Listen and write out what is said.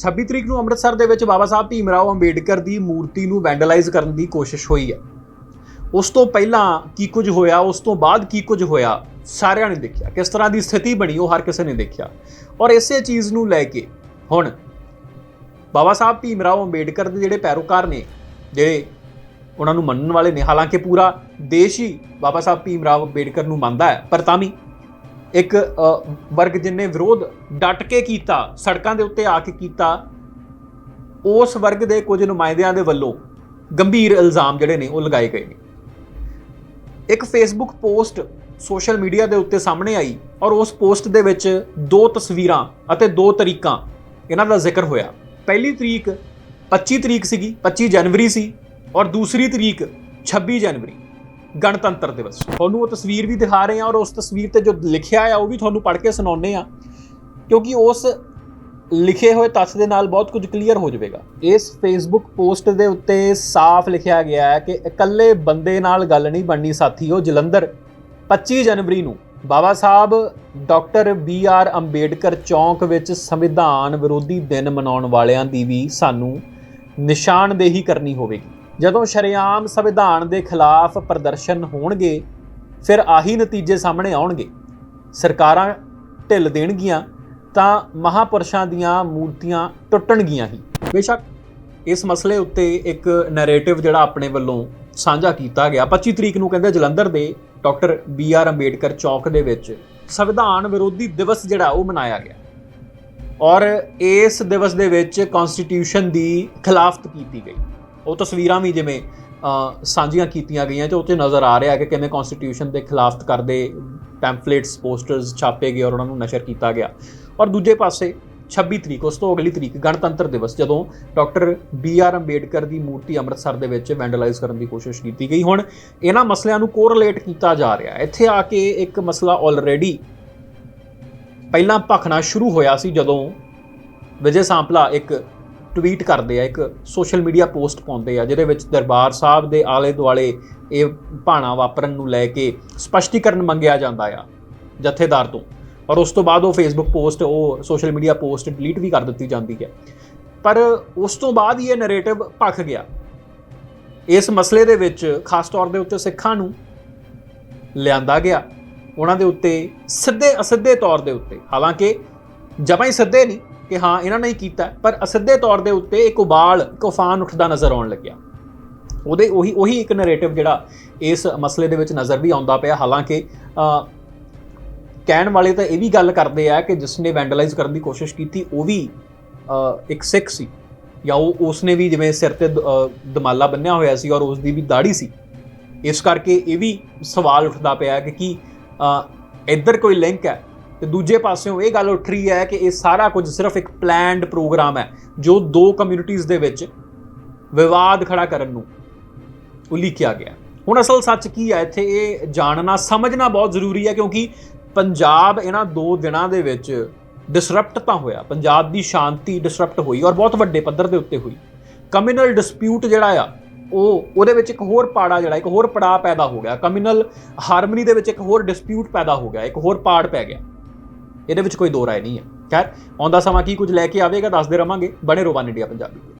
26 ਤਰੀਕ ਨੂੰ ਅੰਮ੍ਰਿਤਸਰ ਦੇ ਵਿੱਚ ਬਾਬਾ ਸਾਹਿਬ ਭੀਮ ਰਾਓ ਅੰਬੇਡਕਰ ਦੀ ਮੂਰਤੀ ਨੂੰ ਵੈਂਡਲਾਈਜ਼ ਕਰਨ ਦੀ ਕੋਸ਼ਿਸ਼ ਹੋਈ ਹੈ। ਉਸ ਤੋਂ ਪਹਿਲਾਂ ਕੀ ਕੁਝ ਹੋਇਆ, ਉਸ ਤੋਂ ਬਾਅਦ ਕੀ ਕੁਝ ਹੋਇਆ, ਸਾਰਿਆਂ ਨੇ ਦੇਖਿਆ। ਕਿਸ ਤਰ੍ਹਾਂ ਦੀ ਸਥਿਤੀ ਬਣੀ, ਉਹ ਹਰ ਕਿਸੇ ਨੇ ਦੇਖਿਆ। ਔਰ ਇਸੇ ਚੀਜ਼ ਨੂੰ ਲੈ ਕੇ ਹੁਣ ਬਾਬਾ ਸਾਹਿਬ ਭੀਮ ਰਾਓ ਅੰਬੇਡਕਰ ਦੇ ਜਿਹੜੇ ਪੈਰੋਕਾਰ ਨੇ, ਜਿਹੜੇ ਉਹਨਾਂ ਨੂੰ ਮੰਨਣ ਵਾਲੇ ਨੇ, ਹਾਲਾਂਕਿ ਪੂਰਾ ਦੇਸ਼ ਹੀ ਬਾਬਾ ਸਾਹਿਬ ਭੀਮ ਰਾਓ ਅੰਬੇਡਕਰ ਨੂੰ ਮੰਨਦਾ ਹੈ, ਪਰ ਤਾਂ ਵੀ ਇੱਕ ਵਰਗ ਜਿਨੇ ਵਿਰੋਧ ਡਟ ਕੇ ਕੀਤਾ, ਸੜਕਾਂ ਦੇ ਉੱਤੇ ਆ ਕੇ ਕੀਤਾ, ਉਸ ਵਰਗ ਦੇ ਕੁਝ ਨੁਮਾਇੰਦਿਆਂ ਦੇ ਵੱਲੋਂ ਗੰਭੀਰ ਇਲਜ਼ਾਮ ਜਿਹੜੇ ਨੇ ਉਹ ਲਗਾਏ ਗਏ ਨੇ। ਇੱਕ ਫੇਸਬੁੱਕ ਪੋਸਟ ਸੋਸ਼ਲ ਮੀਡੀਆ ਦੇ ਉੱਤੇ ਸਾਹਮਣੇ ਆਈ ਔਰ ਉਸ ਪੋਸਟ ਦੇ ਵਿੱਚ ਦੋ ਤਸਵੀਰਾਂ ਅਤੇ ਦੋ ਤਰੀਕਾਂ ਇਹਨਾਂ ਦਾ ਜ਼ਿਕਰ ਹੋਇਆ। ਪਹਿਲੀ ਤਰੀਕ 25 ਤਰੀਕ ਸੀਗੀ 25 ਜਨਵਰੀ ਸੀ ਔਰ ਦੂਸਰੀ ਤਰੀਕ 26 ਜਨਵਰੀ। ਗਣਤੰਤਰ ਦਿਵਸ। ਤੁਹਾਨੂੰ ਉਹ ਤਸਵੀਰ ਵੀ ਦਿਖਾ ਰਹੇ ਹਾਂ ਔਰ ਉਸ ਤਸਵੀਰ ਤੇ ਜੋ ਲਿਖਿਆ ਆ ਉਹ ਵੀ ਤੁਹਾਨੂੰ ਪੜ੍ਹ ਕੇ ਸੁਣਾਉਂਦੇ ਆ ਕਿਉਂਕਿ ਉਸ ਲਿਖੇ ਹੋਏ ਤੱਥ ਦੇ ਨਾਲ ਬਹੁਤ ਕੁਝ ਕਲੀਅਰ ਹੋ ਜਾਵੇਗਾ। ਇਸ ਫੇਸਬੁੱਕ ਪੋਸਟ ਦੇ ਉੱਤੇ ਸਾਫ਼ ਲਿਖਿਆ ਗਿਆ ਹੈ ਕਿ ਇਕੱਲੇ ਬੰਦੇ ਨਾਲ ਗੱਲ ਨਹੀਂ ਬਣਨੀ ਸਾਥੀਓ ਜਲੰਧਰ 25 ਜਨਵਰੀ ਨੂੰ Baba Sahib doctor B R Ambedkar ਚੌਂਕ ਵਿੱਚ ਸੰਵਿਧਾਨ ਵਿਰੋਧੀ ਦਿਨ ਮਨਾਉਣ ਵਾਲਿਆਂ ਦੀ ਵੀ ਸਾਨੂੰ ਨਿਸ਼ਾਨਦੇਹੀ ਕਰਨੀ ਹੋਵੇਗੀ। ਜਦੋਂ ਸ਼ਰੇਆਮ ਸੰਵਿਧਾਨ ਦੇ ਖਿਲਾਫ ਪ੍ਰਦਰਸ਼ਨ ਹੋਣਗੇ, ਫਿਰ ਆਹੀ ਨਤੀਜੇ ਸਾਹਮਣੇ ਆਉਣਗੇ। ਸਰਕਾਰਾਂ ਢਿੱਲ ਦੇਣਗੀਆਂ ਤਾਂ ਮਹਾਪੁਰਸ਼ਾਂ ਦੀਆਂ ਮੂਰਤੀਆਂ ਟੁੱਟਣਗੀਆਂ ਹੀ। ਬੇਸ਼ੱਕ ਇਸ ਮਸਲੇ ਉੱਤੇ ਇੱਕ ਨੈਰੇਟਿਵ ਜਿਹੜਾ ਆਪਣੇ ਵੱਲੋਂ ਸਾਂਝਾ ਕੀਤਾ ਗਿਆ। 25 ਤਰੀਕ ਨੂੰ ਕਹਿੰਦੇ ਜਲੰਧਰ ਦੇ ਡਾਕਟਰ ਬੀ ਆਰ ਅੰਬੇਡਕਰ ਚੌਕ ਦੇ ਵਿੱਚ ਸੰਵਿਧਾਨ ਵਿਰੋਧੀ ਦਿਵਸ ਜਿਹੜਾ ਉਹ ਮਨਾਇਆ ਗਿਆ। ਔਰ ਇਸ ਦਿਵਸ ਦੇ ਵਿੱਚ ਕਨਸਟੀਟਿਊਸ਼ਨ ਦੀ ਖਿਲਾਫਤ ਕੀਤੀ ਗਈ। ਉਹ ਤਸਵੀਰਾਂ ਵੀ ਜਿਵੇਂ ਸਾਂਝੀਆਂ ਕੀਤੀਆਂ ਗਈਆਂ ਤੇ ਉੱਤੇ ਨਜ਼ਰ ਆ ਰਿਹਾ ਕਿ ਕਿਵੇਂ ਕਨਸਟੀਟਿਊਸ਼ਨ ਦੇ ਖਿਲਾਫ ਕਰਦੇ ਪੈਂਫਲੇਟਸ ਪੋਸਟਰਸ ਛਾਪੇ ਗਏ ਔਰ ਉਹਨਾਂ ਨੂੰ ਨਸ਼ਰ ਕੀਤਾ ਗਿਆ। ਔਰ ਦੂਜੇ ਪਾਸੇ 26 ਤਰੀਕ, ਉਸ ਤੋਂ ਅਗਲੀ ਤਰੀਕ ਗਣਤੰਤਰ ਦਿਵਸ ਜਦੋਂ ਡਾਕਟਰ ਬੀ ਆਰ ਅੰਬੇਡਕਰ ਦੀ ਮੂਰਤੀ ਅੰਮ੍ਰਿਤਸਰ ਦੇ ਵਿੱਚ ਵੈਂਡਲਾਈਜ਼ ਕਰਨ ਦੀ ਕੋਸ਼ਿਸ਼ ਕੀਤੀ ਗਈ। ਹੁਣ ਇਹਨਾਂ ਮਸਲਿਆਂ ਨੂੰ ਕੋਰਲੇਟ ਕੀਤਾ ਜਾ ਰਿਹਾ। ਇੱਥੇ ਆ ਕੇ ਇੱਕ ਮਸਲਾ ਆਲਰੇਡੀ ਪਹਿਲਾਂ ਭਖਣਾ ਸ਼ੁਰੂ ਹੋਇਆ ਸੀ ਜਦੋਂ ਵਿਜੇ ਸਾਂਪਲਾ ਇੱਕ ਟਵੀਟ ਕਰਦੇ ਆ, ਇੱਕ ਸੋਸ਼ਲ ਮੀਡੀਆ ਪੋਸਟ ਪਾਉਂਦੇ ਆ, ਜਿਹਦੇ ਵਿੱਚ ਦਰਬਾਰ ਸਾਹਿਬ ਦੇ ਆਲੇ ਦੁਆਲੇ ਇਹ ਭਾਣਾ ਵਾਪਰਨ ਨੂੰ ਲੈ ਕੇ ਸਪਸ਼ਟੀਕਰਨ ਮੰਗਿਆ ਜਾਂਦਾ ਆ ਜਥੇਦਾਰ ਤੋਂ। ਔਰ ਉਸ ਤੋਂ ਬਾਅਦ ਉਹ ਫੇਸਬੁੱਕ ਪੋਸਟ ਉਹ ਸੋਸ਼ਲ ਮੀਡੀਆ ਪੋਸਟ ਡਿਲੀਟ ਵੀ ਕਰ ਦਿੱਤੀ ਜਾਂਦੀ ਹੈ। ਪਰ ਉਸ ਤੋਂ ਬਾਅਦ ਹੀ ਇਹ ਨੈਰੇਟਿਵ ਭਖ ਗਿਆ। ਇਸ ਮਸਲੇ ਦੇ ਵਿੱਚ ਖਾਸ ਤੌਰ ਦੇ ਉੱਤੇ ਸਿੱਖਾਂ ਨੂੰ ਲਿਆਂਦਾ ਗਿਆ। ਉਹਨਾਂ ਦੇ ਉੱਤੇ ਸਿੱਧੇ ਅਸਿੱਧੇ ਤੌਰ ਦੇ ਉੱਤੇ। ਹਾਲਾਂਕਿ ਜਮਾਂ ਹੀ ਸਿੱਧੇ ਨਹੀਂ ਕਿ ਹਾਂ, ਇਹਨਾਂ ਨੇ ਹੀ ਕੀਤਾ। ਪਰ ਅਸਿੱਧੇ ਤੌਰ ਦੇ ਉੱਤੇ ਇੱਕ ਉਬਾਲ, ਇੱਕ ਉੱਠਦਾ ਨਜ਼ਰ ਆਉਣ ਲੱਗਿਆ। ਉਹਦੇ ਉਹੀ ਉਹੀ ਇੱਕ ਨੈਰੇਟਿਵ ਜਿਹੜਾ ਇਸ ਮਸਲੇ ਦੇ ਵਿੱਚ ਨਜ਼ਰ ਵੀ ਆਉਂਦਾ ਪਿਆ। ਹਾਲਾਂਕਿ ਕਹਿਣ ਵਾਲੇ ਤਾਂ ਇਹ ਵੀ ਗੱਲ ਕਰਦੇ ਆ ਕਿ ਜਿਸ ਨੇ ਵੈਂਡਲਾਈਜ਼ ਕਰਨ ਦੀ ਕੋਸ਼ਿਸ਼ ਕੀਤੀ, ਉਹ ਵੀ ਇੱਕ ਸਿੱਖ ਸੀ। ਜਾਂ ਉਹ, ਉਸਨੇ ਵੀ ਜਿਵੇਂ ਸਿਰ ਤੇ ਦਮਾਲਾ ਬੰਨਿਆ ਹੋਇਆ ਸੀ ਔਰ ਉਸ ਦੀ ਵੀ ਦਾੜੀ ਸੀ। ਇਸ ਕਰਕੇ ਇਹ ਵੀ ਸਵਾਲ ਉੱਠਦਾ ਪਿਆ ਕਿ ਕੀ ਇੱਧਰ ਕੋਈ ਲਿੰਕ ਹੈ? ਤੇ ਦੂਜੇ ਪਾਸਿਓਂ ਇਹ ਗੱਲ ਉੱਠ ਰਹੀ ਹੈ ਕਿ ਇਹ ਸਾਰਾ ਕੁਝ ਸਿਰਫ ਇੱਕ ਪਲਾਨਡ ਪ੍ਰੋਗਰਾਮ ਹੈ, ਜੋ ਦੋ ਕਮਿਊਨਿਟੀਆਂ ਦੇ ਵਿੱਚ ਵਿਵਾਦ ਖੜਾ ਕਰਨ ਨੂੰ ਉਲੀਕਿਆ ਗਿਆ ਹੁਣ ਅਸਲ ਸੱਚ ਕੀ ਹੈ? ਇੱਥੇ ਇਹ ਜਾਣਨਾ, ਸਮਝਣਾ ਬਹੁਤ ਜ਼ਰੂਰੀ ਹੈ ਕਿਉਂਕਿ ਪੰਜਾਬ ਇਹਨਾਂ ਦੋ ਦਿਨਾਂ ਦੇ ਵਿੱਚ ਡਿਸਰਪਟ ਤਾਂ ਹੋਇਆ। ਪੰਜਾਬ ਦੀ ਸ਼ਾਂਤੀ ਡਿਸਰਪਟ ਹੋਈ ਔਰ ਬਹੁਤ ਵੱਡੇ ਪੱਧਰ ਦੇ ਉੱਤੇ ਹੋਈ। ਕਮਿਊਨਲ ਡਿਸਪਿਊਟ ਜਿਹੜਾ ਆ, ਉਹ ਉਹਦੇ ਵਿੱਚ ਇੱਕ ਹੋਰ ਪਾੜਾ ਜਿਹੜਾ, ਇੱਕ ਹੋਰ ਪੜਾਅ ਪੈਦਾ ਹੋ ਗਿਆ। ਕਮਿਊਨਲ ਹਾਰਮਨੀ ਦੇ ਵਿੱਚ ਇੱਕ ਹੋਰ ਡਿਸਪਿਊਟ ਪੈਦਾ ਹੋ ਗਿਆ, ਇੱਕ ਹੋਰ ਪਾੜ ਪੈ ਗਿਆ। ਇਹਦੇ ਵਿੱਚ ਕੋਈ ਦੋ ਰਾਏ ਨਹੀਂ ਹੈ। ਖੈਰ, ਆਉਂਦਾ ਸਮਾਂ ਕੀ ਕੁਝ ਲੈ ਕੇ ਆਵੇਗਾ, ਦੱਸਦੇ ਰਵਾਂਗੇ। ਬਣੇ ਰੋਵਾਨ ਇੰਡੀਆ ਪੰਜਾਬੀ।